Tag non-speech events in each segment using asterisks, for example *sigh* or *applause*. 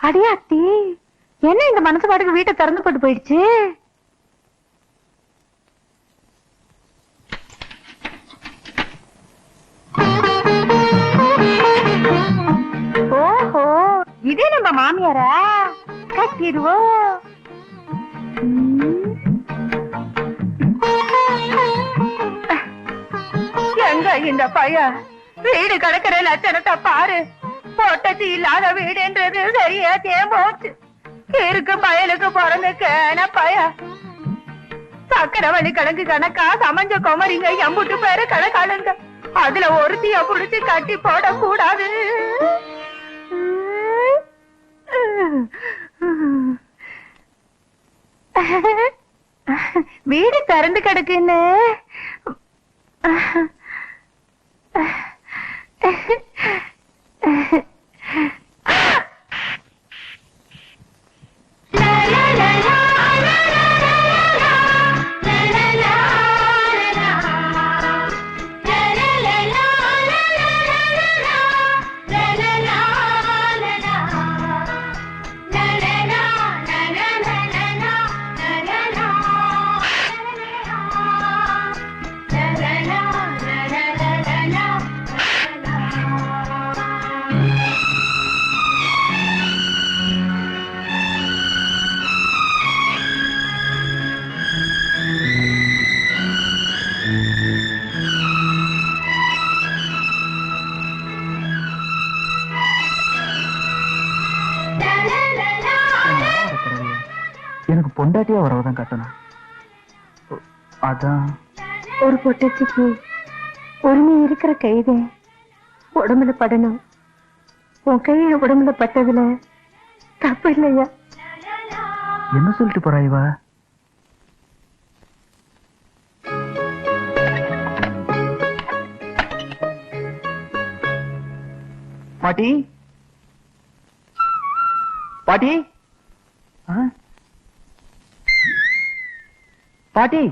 அடியாத்தி என்ன இந்த மனசு பாட்டுக்கு வீட்டை திறந்து போட்டு போயிடுச்சு? ஓஹோ இதே நம்ம மாமியாரா? கட்டிடுவோம் எங்க இந்த பையன்? வீடு கிடக்கிற லட்சணத்தை பாரு. பொட்டச்சி இல்லாத வீடுன்றது சரியா தேம்போச்சு. இருக்கு பயலுக்கு பிறந்த கேன பய சக்கரவள்ளி கணக்கு கணக்கா சமஞ்ச குமரிங்க எம்புட்டு பேரு கணக்காளுங்க அதுல ஒருத்திய புடிச்சு கட்டி போட கூடாது வீடு திறந்து கிடக்குன்னு. பொண்டாட்டியா வரவதான் கட்டணும். அதான். ஒரு பொட்டச்சிக்கு உரிமை இருக்கிற கைதே உடம்புல படணும். உன் கைய உடம்புல பட்டதுல தப்பு இல்லையா? என்ன சொல்லிட்டு போறா இவ? பாட்டி? பாட்டி? ஆ? பாட்டி.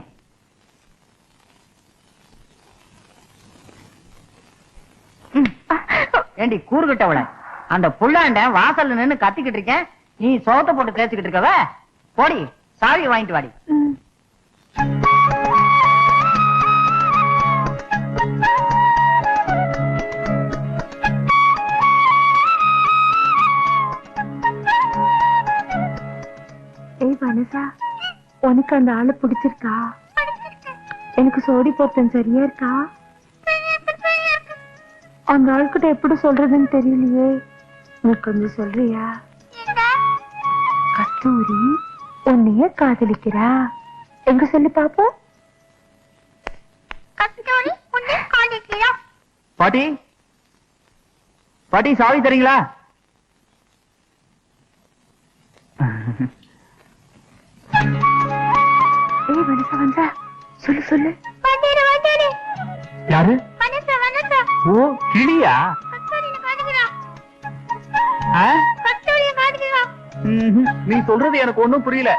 ஏண்டி கூறுகிட்டவள அந்த புள்ளாண்ட வாசல்ல நின்னு கத்திக்கிட்டு இருக்கேன். நீ சோத்த போட்டு பேசிக்கிட்டு இருக்கவ? போடி சாவி வாங்கிட்டு வாடி. ஏய் உனக்கு அந்த ஆளு பிடிச்சிருக்கா? எனக்கு சோடி பொருத்தம் சரியா இருக்கா? அந்த ஆள்கிட்ட எப்படி சொல்றதுன்னு தெரியலையே. நீ கொஞ்சம் சொல்றியா? கஸ்தூரி உன்னைய காதலிக்கிறா? எங்க சொல்லி பாப்போம். பாட்டி பாட்டி சாவி தரீங்களா? ஏய் *laughs* வனசா வந்தா சொல்லு சொல்லு. யாரு? வனசா வனசா ஓ கிளியா. நீ சொல்றது எனக்கு ஒண்ணும் புரியல.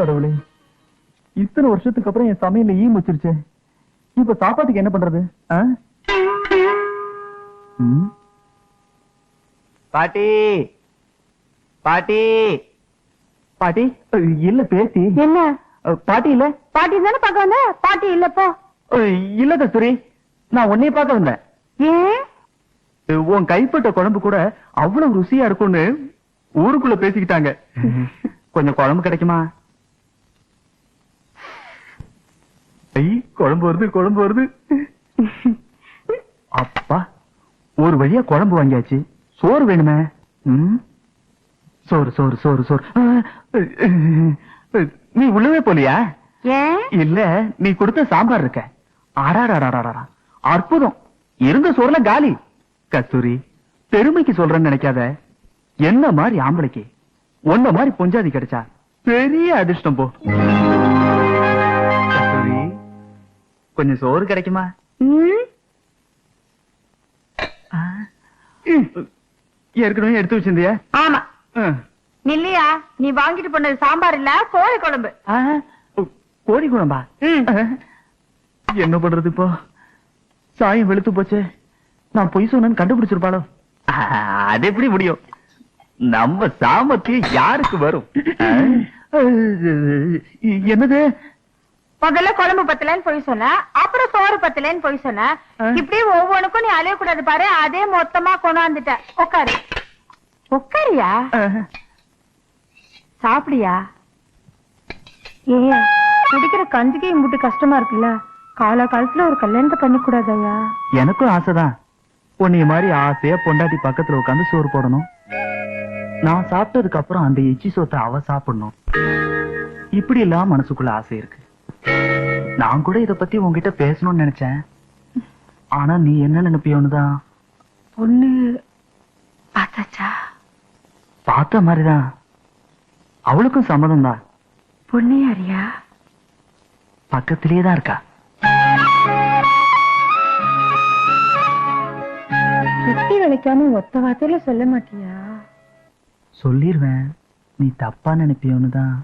கடவுளே. இத்தனை வருஷத்துக்கு அப்புறம் என் சமையல்ல ஈ முச்சிருச்சே இப்ப சாப்பாட்டுக்கு என்ன பண்றது? பாட்டி. பாட்டி. பாட்டி இல்ல பேத்தி. என்ன? பாட்டி இல்ல? பாட்டி தானே பார்க்க வந்த? பாட்டி இல்லப்போ அஹ், இல்ல கஸ்தூரி நான் உன்னைய பார்க்க வந்தேன். ஏன் உன் கைப்பட்ட குழம்பு கூட அவ்வளவு ருசியா இருக்கும்னு ஊருக்குள்ள பேசிக்கிட்டாங்க. கொஞ்சம் குழம்பு கிடைக்குமா? ஐ குழம்பு வருது குழம்பு வருது. *laughs* அப்பா ஒரு வழியா குழம்பு வாங்கியாச்சு. சோறு வேணுமே? சோறு சோறு சோறு சோறு. நீ உள்ளவே போலியா? இல்ல நீ கொடுத்த சாம்பார் இருக்க. அடாடாடாடாடா அற்புதம். இருந்த சோறுல காலி. கஸ்தூரி பெருமைக்கு சொல்றேன்னு நினைக்காத. என்ன மாதிரி ஆம்பளைக்கு? உன்ன மாதிரி பொஞ்சாதி கிடைச்சா பெரிய அதிர்ஷ்டம் போ. கொஞ்சம் சோறு கிடைக்குமா. ஏற்கனவே எடுத்து வச்சிருந்தியா? ஆமா. நில்லையா நீ வாங்கிட்டு போனது சாம்பார் இல்ல கோழி குழம்பு. கோழி குழம்பா. என்ன பண்றது இப்போ? சாயம் வெளுத்து போச்சே. நான் பொய் சொன்னேன்னு கண்டுபிடிச்சிருப்பாளோ? அது எப்படி முடியும்? நம்ம சாமர்த்தியம் யாருக்கு வரும்? என்னது? முதல்ல குழம்பு பத்தலன்னு போய் சொன்ன அப்புறம் சோறு பத்தலன்னு போய் சொன்ன. ஆ. இப்படி ஒவ்வொன்னுக்கும் நீ அலைய கூடாது பாரு அதே மொத்தமா கொண்டாந்துட்ட. உட்காரு உட்காரியா. சாப்பிடியா? ஏ குடிக்கிற கஞ்சிக்கு இம்புட்டு கஷ்டமா இருக்குல்ல? காலா காலத்துல ஒரு கல்யாணத்தை பண்ணி கூடாதயா எனக்கும் ஆசைதான். உன்னைய மாதிரி ஆசையா பொண்டாட்டி பக்கத்துல உட்காந்து சோறு போடணும். நான் சாப்பிட்டதுக்கு அப்புறம் அந்த எச்சி சோத்தை அவ சாப்பிடணும். இப்படி எல்லாம் மனசுக்குள்ள ஆசை இருக்கு. நான் கூட இத பத்தி உன்கிட்ட பேசணும்னு நினைச்சேன். ஆனா நீ என்ன நினைப்பியோன்னு தான் பொண்ணு பார்த்தாச்சா? பார்த்த மாதிரிதான். அவளுக்கும் சம்மதம் தான் பொண்ணு யாரியா? பக்கத்திலேயே தான் இருக்கா. சுத்தி வளைக்காம ஒத்த வார்த்தையில சொல்ல மாட்டியா? சொல்லிருவேன். நீ தப்பா நினைப்பியோன்னு தான்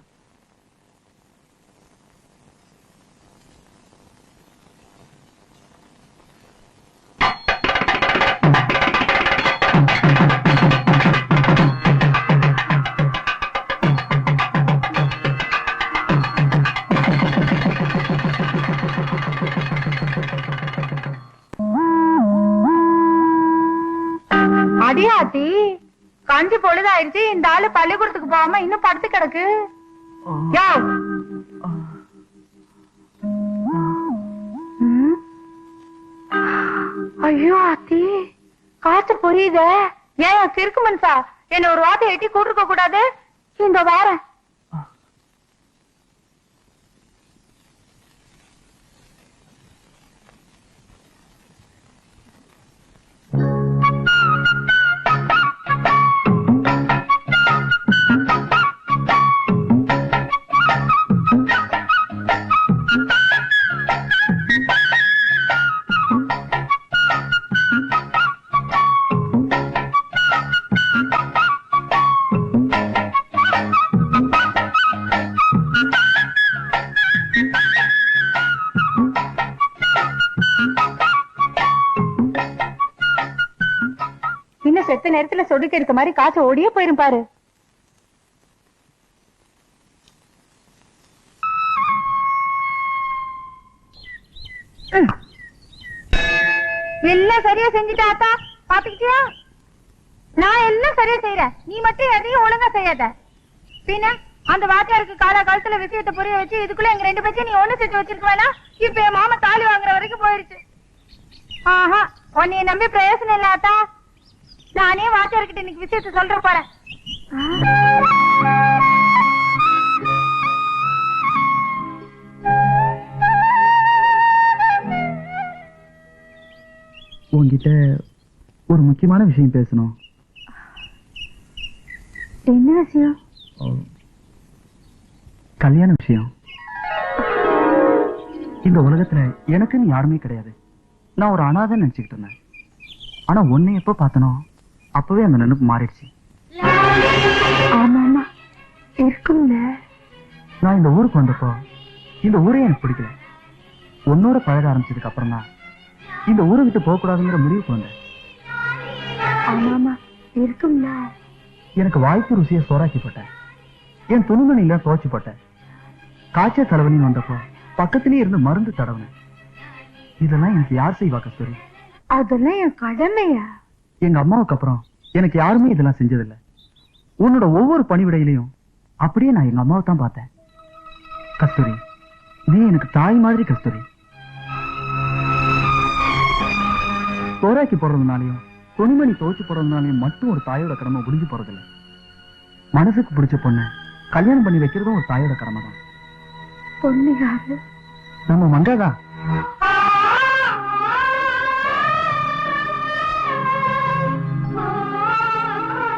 அடியாத்தி கஞ்சி பொழுதாயிருச்சு இந்த ஆளு பள்ளிக்கூடத்துக்கு போகாம இன்னும் படுத்து கிடக்கு. ஐயோ ஆத்தி. காத்து புரியுதே. ஏன் கிறுக்கு மனுஷா? என்ன ஒரு வார்த்தை எட்டி கூட்டிருக்க கூடாது? இந்த வாரம் நேரத்துல சொடுக்க இருக்க மாதிரி காசு ஓடியே போயிரும் பாரு. எல்லாம் சரியா செஞ்சுட்டா பாத்துக்கிட்டியா? நான் எல்லாம் சரியா செய்யறேன் நீ மட்டும் எதையும் ஒழுங்கா செய்யாத. பின்ன அந்த வாத்தியாருக்கு காலா காலத்துல விஷயத்தை புரிய வச்சு இதுக்குள்ள எங்க ரெண்டு பேச்சையும் நீ ஒண்ணு செஞ்சு வச்சிருக்க வேணா இப்ப என் மாமா தாலி வாங்குற வரைக்கும் போயிருச்சு. ஆஹா உன்னைய நம்பி பிரயோசனம் இல்ல நானே வாத்தியார்கிட்ட இன்னைக்கு விஷயத்த சொல்ற போறேன் உன்கிட்ட ஒரு முக்கியமான விஷயம் பேசணும். என்ன விஷயம்? கல்யாண விஷயம். இந்த உலகத்துல எனக்குன்னு யாருமே கிடையாது. நான் ஒரு அனாதை நினைச்சுக்கிட்டு இருந்தேன். ஆனா உன்னை எப்ப பார்த்தனோ அப்பவே அந்த நினைப்பு மாறிடுச்சு. ஆமா இருக்கும்ல. நான் இந்த ஊருக்கு வந்தப்போ இந்த ஊரே எனக்கு பிடிக்கல. உன்னோட பழக ஆரம்பிச்சதுக்கு அப்புறம் தான் இந்த ஊரை விட்டு போக கூடாதுங்கிற முடிவுக்கு வந்தேன். இருக்கும்ல. எனக்கு வாய்ப்பு ருசியை சோறாக்கி போட்டேன் என் துணிமணியில துவைச்சு போட்டேன். காய்ச்சல் தலைவலின்னு வந்தப்போ பக்கத்திலேயே இருந்து மருந்து தடவினேன். இதெல்லாம் எனக்கு யார் செய்வா கஸ்தூரி? அதெல்லாம் என் கடமையா? எங்க அம்மாவுக்கு அப்புறம் எனக்கு யாருமே இதெல்லாம் செஞ்சதில்லை. உன்னோட ஒவ்வொரு பணிவிடையிலையும் அப்படியே நான் எங்க அம்மாவை தான் பார்த்தேன். கஸ்தூரி நீ எனக்கு தாய் மாதிரி கஸ்தூரி. சோறாக்கி போடுறதுனாலையும் துணிமணி துவைச்சு போடுறதுனாலையும் மட்டும் ஒரு தாயோட கடமை முடிஞ்சு போறதில்ல. மனசுக்கு பிடிச்ச பொண்ணை கல்யாணம் பண்ணி வைக்கிறதும் ஒரு தாயோட கடமை தான் நம்ம மங்காதான்